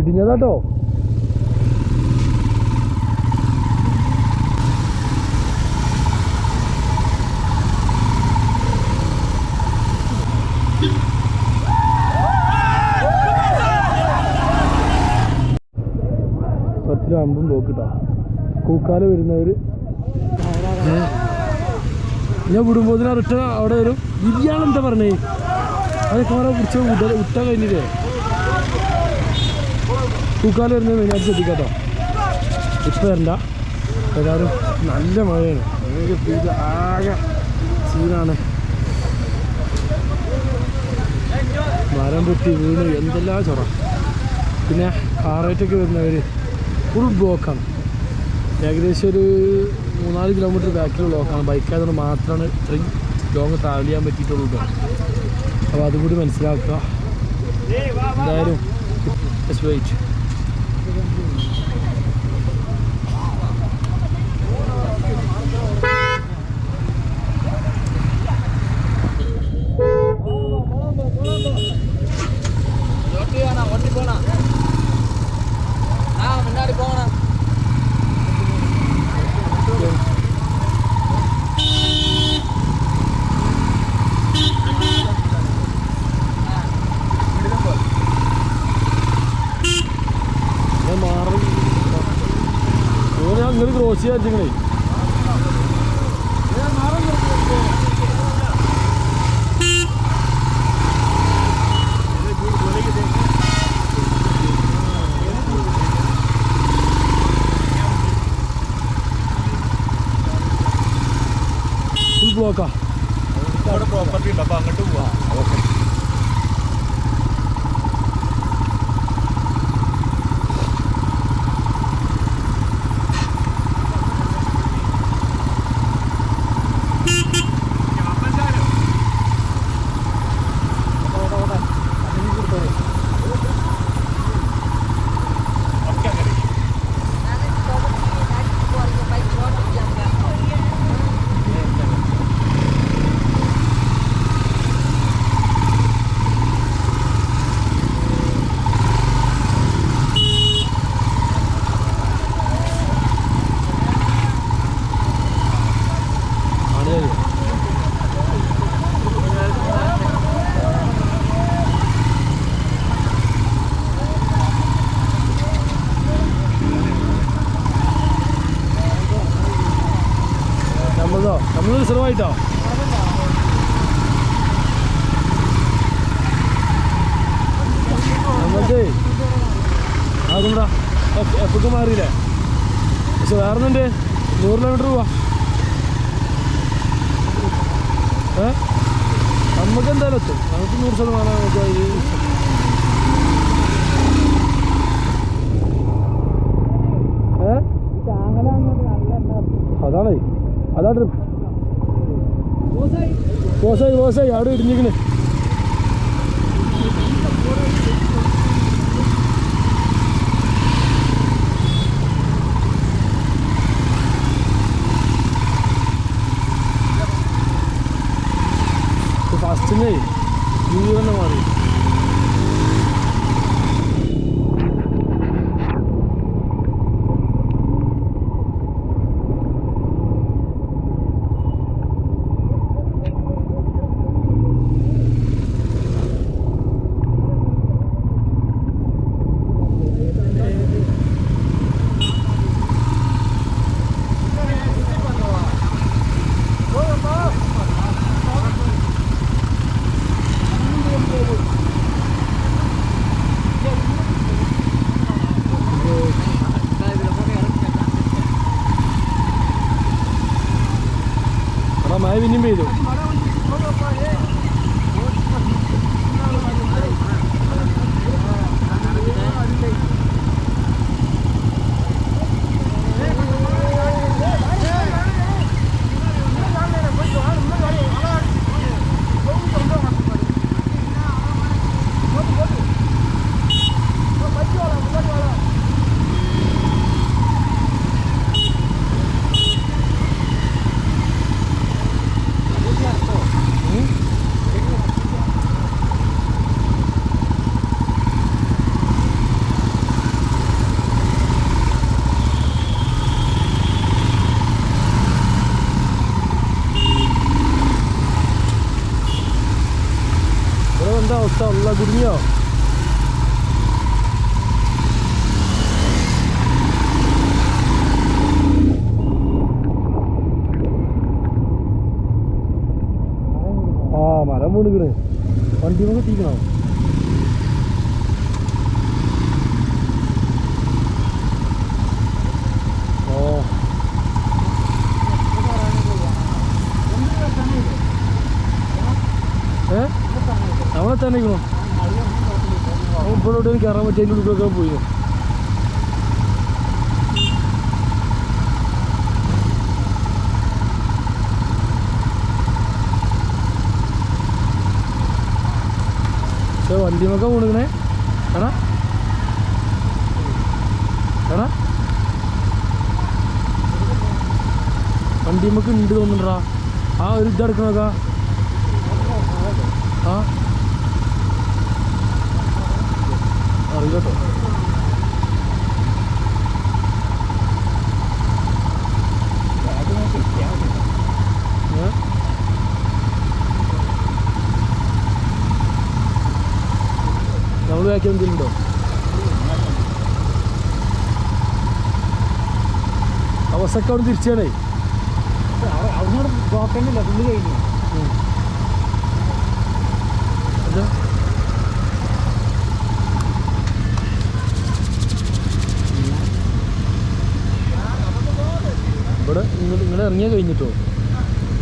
ഇടിഞ്ഞതാട്ടോ. പത്തിലും അമ്പും പോക്കിട്ടോ കൂക്കാൽ വരുന്നവര്? ഞാൻ വിടുമ്പോൾ അവിടെ വരും. ഇയാളെന്താ പറഞ്ഞേ? അത് കുറെ കുറിച്ച് വിട വിട്ട കഴിഞ്ഞില്ലേ? പൂക്കാലം വരുന്നത് മെയിനായിട്ട് ശ്രദ്ധിക്കാട്ടോ. ഇപ്പം വരണ്ട. എല്ലാവരും നല്ല മഴയാണ്. ഭയങ്കര പെയ്ത് ആകെ സീനാണ് മരം പൊട്ടി വീണ് എന്തെല്ലാം ചൊറ. പിന്നെ കാറേറ്റൊക്കെ വരുന്നവർ ഫുൾ ബ്ലോക്കാണ് ഏകദേശം ഒരു മൂന്നാൽ കിലോമീറ്റർ ബാക്കിൽ ബ്ലോക്കാണ് ബൈക്കായതുകൊണ്ട് മാത്രമാണ് ഇത്രയും ലോങ് ട്രാവൽ ചെയ്യാൻ പറ്റിയിട്ടുള്ളൂ അപ്പോൾ അതും കൂടി മനസ്സിലാക്കുക. എന്തായാലും just போகலாம் நான் முன்னாடி போகணும் പക്ഷെ വേറെ ഒന്നുണ്ട് നൂറ് കിലോമീറ്റർ പോവാ. ഏ? നമുക്ക് എന്തായാലും എത്തും. നമുക്ക് നൂറ് ശതമാനം നമുക്ക് ഏ? അതാണേ. അതാ ട്രിപ്പ് ബോസായി. ബോസായി അവിടെ ഇടിഞ്ഞിക്കണ് അവസ്ഥ ഉള്ള കുടുങ്ങിയോ ആ മരം വീണിക്കണ് വണ്ടി നമുക്ക് തീക്കണോ ഓ ഏ നമ്മളെ തന്നെ നിൽക്കണോ ഇപ്പോഴോട്ട് കയറാൻ പറ്റിയ ഉള്ളിലൊക്കെ പോയോ. പക്ഷേ വണ്ടിമൊക്കെ കൊടുക്കണേ എടാ എടാ വണ്ടിമൊക്കെ ഉണ്ട് തോന്നുന്നുണ്ടാ. ആ ഒരു ഇതെടുക്കണോക്കാ ആ അറിയില്ല കേട്ടോ ഏ? ബാക്കി എന്തെങ്കിലും ഉണ്ടോ അവസ്ഥക്ക് അവിടെ തിരിച്ചാണേ. അവിടെ നോക്കണ്ടില്ല ഫുള്ള് കഴിഞ്ഞു ഇവിടെ നിങ്ങൾ നിങ്ങൾ ഇറങ്ങിയാൽ കഴിഞ്ഞിട്ടോ?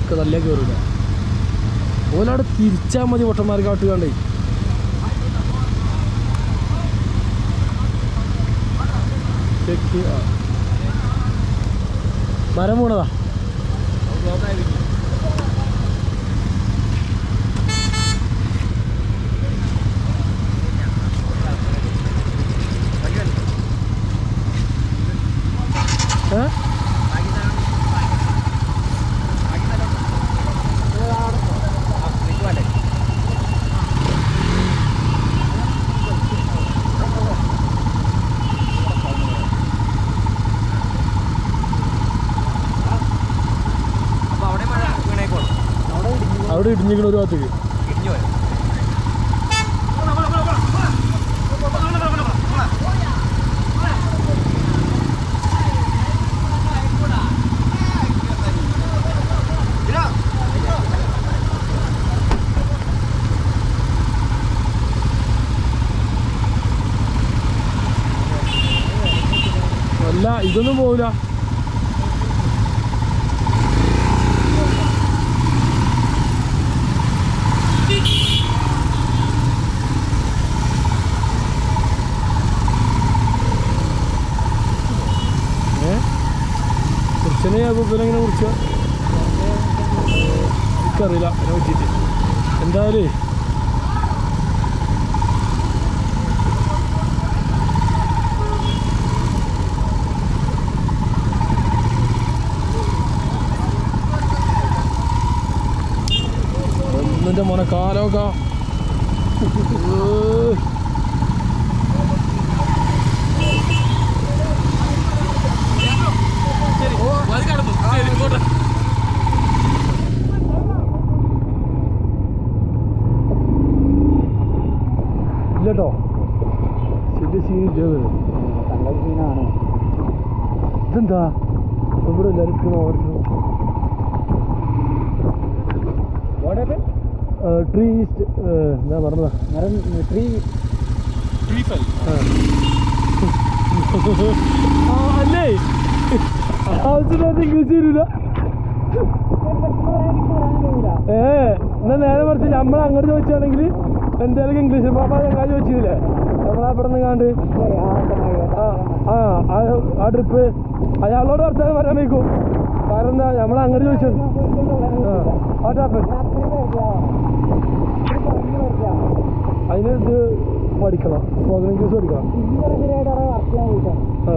ഒക്കെ നല്ല കയറില്ല ഓലവിടെ തിരിച്ചാൽ മതി പൊട്ടന്മാർ കാട്ടുകാണ്ടേ. തെക്ക്. മരം വീണതാ അവിടെ ഇടിഞ്ഞിരിക്കണ ഒരു ഭാഗത്തേക്ക്. ഇതൊന്നും പോവില്ല ഏ കുറിച്ചനെ ഇങ്ങനെ കുറിച്ച? എനിക്കറിയില്ല അതിനെ പറ്റിയിട്ട്. എന്തായാലും? ഒന്നിന്റെ മോനെ കാലോക്ക ഇല്ലട്ടോ. ശരി സീനില്ല നല്ല സീനാണ് ഇതെന്താ? ഇവിടെ എല്ലാവർക്കും ഓർക്കുന്നു ട്രീ എന്താ പറഞ്ഞതാ? മരം ട്രീ. ആ, അല്ലേ? ആവശ്യമില്ലാത്ത ഇംഗ്ലീഷ് വരില്ല ഏ എന്നാ നേരെ മറിച്ച് നമ്മൾ അങ്ങോട്ട് ചോദിച്ചാണെങ്കിൽ എന്തായാലും ഇംഗ്ലീഷ് പാപ്പ ഞങ്ങൾ ചോദിച്ചില്ലേ നമ്മളെ അവിടെ നിന്ന് കാണ്ട് ആ ആ ട്രിപ്പ് അയാളോട് വർത്താനം പറയാൻ വയ്ക്കും കാരണം എന്താ? നമ്മൾ അങ്ങനെ ചോദിച്ചു. ആ ടാപ്പ് അതിന് ഇത് പഠിക്കണം. പതിനഞ്ച് ദിവസം പഠിക്കണം. ആ.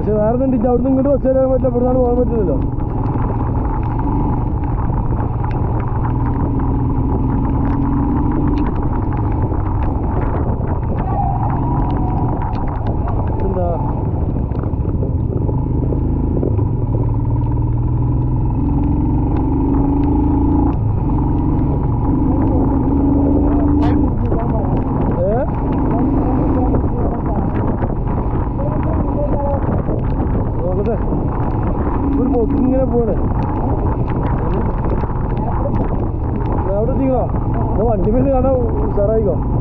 പക്ഷെ വേറെ എന്തിട്ട് അവിടുന്ന് ഇങ്ങോട്ട് ബസ് കയറാൻ പറ്റില്ല. ഇവിടുന്നാണ് പോകാൻ പറ്റില്ലല്ലോ. അവിടെ എത്തിക്കണോ